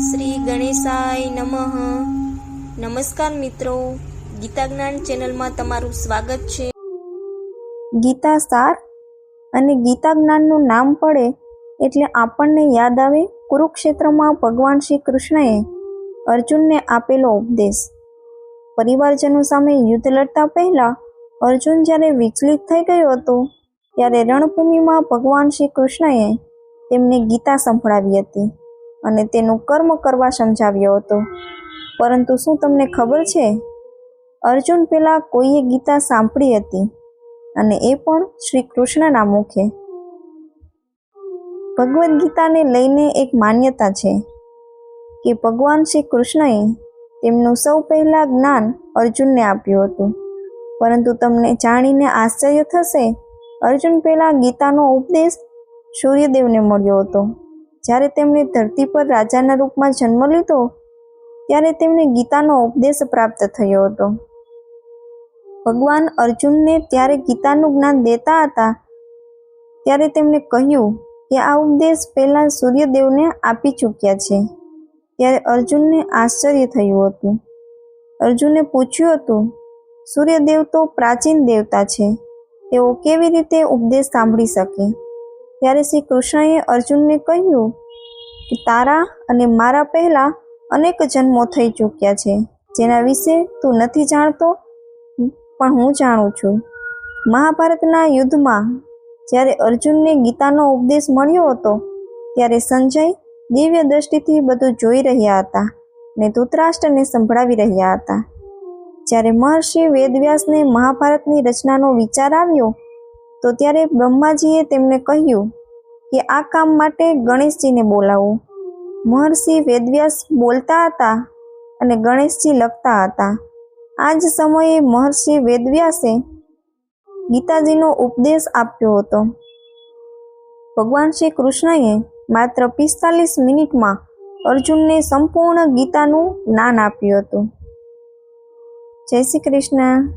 શ્રી ગણેશાય નમઃ. નમસ્કાર મિત્રો. ગીતા જ્ઞાન ચેનલમાં તમારું સ્વાગત છે. ગીતા સાર અને ગીતા જ્ઞાનનું નામ પડે એટલે આપણને યાદ આવે કુરુક્ષેત્રમાં ભગવાન શ્રી કૃષ્ણએ અર્જુનને આપેલો ઉપદેશ. પરિવારજનો સામે યુદ્ધ લડતા પહેલા અર્જુન જ્યારે વિચલિત થઈ ગયો હતો, ત્યારે રણભૂમિમાં ભગવાન શ્રી કૃષ્ણએ તેમને ગીતા સંભળાવી હતી. અને તેનું કર્મ કરવા સમજાવ્યો હતો. પરંતુ શું તમને ખબર છે? અર્જુન પહેલાં કોઈએ ગીતા સાંભળી હતી અને એ પણ શ્રી કૃષ્ણના મુખે. ભગવદ્ ગીતાને લઈને એક માન્યતા છે કે ભગવાન શ્રી કૃષ્ણએ તેમનું સૌ પહેલાં જ્ઞાન અર્જુનને આપ્યું હતું. પરંતુ તમને જાણીને આશ્ચર્ય થશે, અર્જુન પહેલાં ગીતાનો ઉપદેશ સૂર્યદેવને મળ્યો હતો. જ્યારે તેમણે ધરતી પર રાજાના રૂપમાં જન્મ લીધો, ત્યારે તેમને ગીતાનો ઉપદેશ પ્રાપ્ત થયો હતો. ભગવાન અર્જુનને ત્યારે ગીતાનું જ્ઞાન દેતા હતા, ત્યારે તેમણે કહ્યું કે આ ઉપદેશ પહેલાં સૂર્યદેવને આપી ચૂક્યા છે. ત્યારે અર્જુનને આશ્ચર્ય થયું હતું. અર્જુને પૂછ્યું હતું, સૂર્યદેવ તો પ્રાચીન દેવતા છે, તેઓ કેવી રીતે ઉપદેશ સાંભળી શકે? ત્યારે શ્રી કૃષ્ણએ અર્જુનને કહ્યું કે તારા અને મારા પહેલા અનેક જન્મો થઈ ચૂક્યા છે, જેના વિશે તું નથી જાણતો, પણ હું જાણું છું. મહાભારતના યુદ્ધમાં જ્યારે અર્જુનને ગીતાનો ઉપદેશ મળ્યો હતો, ત્યારે સંજય દિવ્ય દ્રષ્ટિથી બધું જોઈ રહ્યા હતા ને ધૃતરાષ્ટ્રને સંભળાવી રહ્યા હતા. જ્યારે મહર્ષિ વેદવ્યાસને મહાભારતની રચનાનો વિચાર આવ્યો તો ત્યારે બ્રહ્માજીએ તેમને કહ્યું કે આ કામ માટે ગણેશજીને બોલાવો. મહર્ષિ વેદવ્યાસ બોલતા હતા અને ગણેશજી લખતા હતા. આ જ સમયે મહર્ષિ વેદવ્યાસે ગીતાજીનો ઉપદેશ આપ્યો હતો. ભગવાન શ્રી કૃષ્ણએ માત્ર પિસ્તાલીસ મિનિટમાં અર્જુનને સંપૂર્ણ ગીતાનું જ્ઞાન આપ્યું હતું. જય શ્રી કૃષ્ણ.